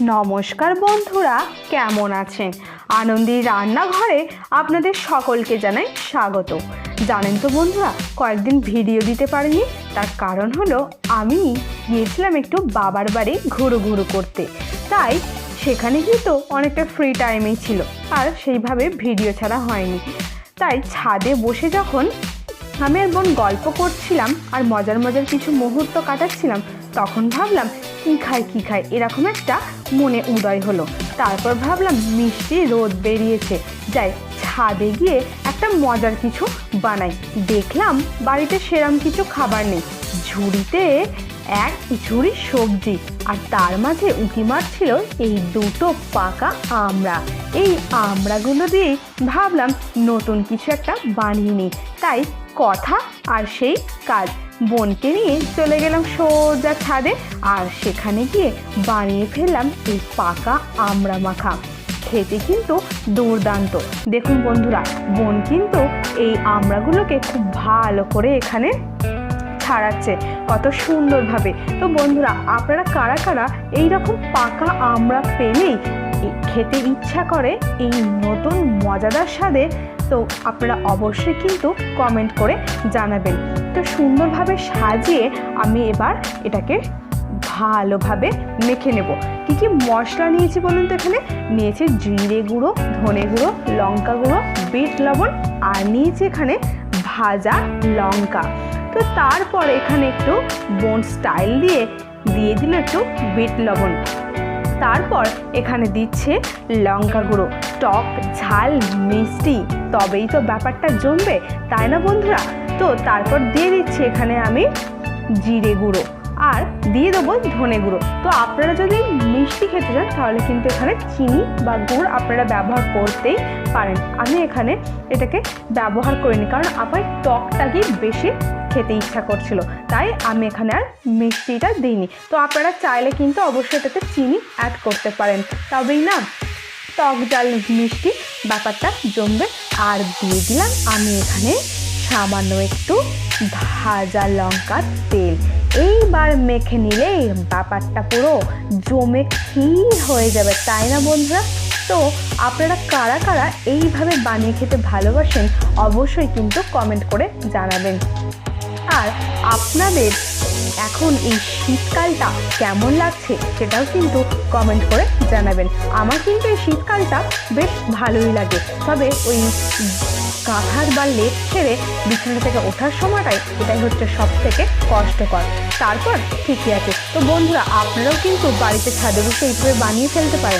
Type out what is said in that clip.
নমস্কার বন্ধুরা, কেমন আছেন? আনন্দের রান্নাঘরে আপনাদের সকলকে জানাই স্বাগত। জানেন তো বন্ধুরা, কয়েকদিন ভিডিও দিতে পারিনি, তার কারণ হলো আমি গিয়েছিলাম একটু বাবার বাড়ি ঘুরু ঘুরু করতে। তাই সেখানে কিন্তু অনেকটা ফ্রি টাইমেই ছিল, আর সেইভাবে ভিডিও ছাড়া হয়নি। তাই ছাদে বসে যখন আমি আর বোন গল্প করছিলাম, আর মজার মজার কিছু মুহূর্ত কাটাচ্ছিলাম তখন ভাবলাম, কী খাই কী খাই এরকম একটা মনে উদয় হলো। তারপর ভাবলাম, মিষ্টি রোদ বেরিয়েছে। যাই, ছাদে গিয়ে একটা মজার কিছু বানাই। দেখলাম বাড়িতে সেরম কিছু খাবার নেই। ঝুড়িতে এক ঝুড়ি সবজি, আর তার মাঝে উঁকি মারছিল এই দুটো পাকা আমড়া এই আমড়াগুলো দিয়েই ভাবলাম, নতুন কিছু একটা বানিয়ে নিই। তাই কথা আর সেই কাজ। বোনকে নিয়ে চলে গেলাম সোজা ছাদে, আর সেখানে গিয়ে বানিয়ে ফেললাম এই পাকা আমড়া মাখা। খেতে কিন্তু দুর্দান্ত। দেখুন বন্ধুরা, বোন কিন্তু এই আমড়াগুলোকে খুব ভালো করে এখানে ছাড়াচ্ছে, কত সুন্দরভাবে। তো বন্ধুরা, আপনারা কারা কারা এই রকম পাকা আমড়া পেলেই খেতে ইচ্ছা করে এই নতুন মজাদার স্বাদে, তো আপনারা অবশ্যই কিন্তু কমেন্ট করে জানাবেন। তো সুন্দরভাবে সাজিয়ে আমি এবার এটাকে ভালোভাবে মেখে নেব। কী কী মশলা নিয়েছি বলুন তো এখানে? নিয়েছি জিরে গুঁড়ো, ধনে গুঁড়ো, লঙ্কা গুঁড়ো, বিট লবণ, আর নিয়েছি এখানে ভাজা লঙ্কা। তো তারপর এখানে একটু বোন স্টাইল দিয়ে দিয়ে দিল একটু বিট লবণ। তারপর এখানে দিচ্ছে লঙ্কা গুঁড়ো। টক, ঝাল, মিষ্টি। তবেই তো ব্যাপারটা জমবে, তাই না বন্ধুরা? তো তারপর দিয়ে দিচ্ছি এখানে আমি জিরে গুঁড়ো আর দিয়ে দেবো ধনে গুঁড়ো। তো আপনারা যদি মিষ্টি খেতে চান, তাহলে কিন্তু এখানে চিনি বা গুড় আপনারা ব্যবহার করতেই পারেন। আমি এখানে এটাকে ব্যবহার করিনি, কারণ আমার টকটাকেই বেশি খেতে ইচ্ছা করছিল। তাই আমি এখানে আর মিষ্টিটা দিইনি। তো আপনারা চাইলে কিন্তু অবশ্যই এটাতে চিনি অ্যাড করতে পারেন। তবেই না টক ডাল মিষ্টি ব্যাপারটা জমবে। আর দিয়ে দিলাম আমি এখানে সামান্য একটু ভাজা লঙ্কার তেল। এইবার মেখে নিলে ব্যাপারটা পুরো জমে ক্ষীর হয়ে যাবে, তাই না বন্ধুরা? তো আপনারা কারা কারা এইভাবে বানিয়ে খেতে ভালোবাসেন, অবশ্যই কিন্তু কমেন্ট করে জানাবেন। আর আপনাদের এখন এই শীতকালটা কেমন লাগছে সেটাও কিন্তু কমেন্ট করে জানাবেন। আমার কিন্তু এই শীতকালটা বেশ ভালোই লাগে। তবে ওই কাঁথার বা লেপ ছেড়ে বিছানা থেকে ওঠার সময়টাই এটাই হচ্ছে সব থেকে কষ্টকর। তারপর ঠিকই আছে। তো বন্ধুরা, আপনারাও কিন্তু বাড়িতে ছাদে বসে এইভাবে বানিয়ে ফেলতে পারেন।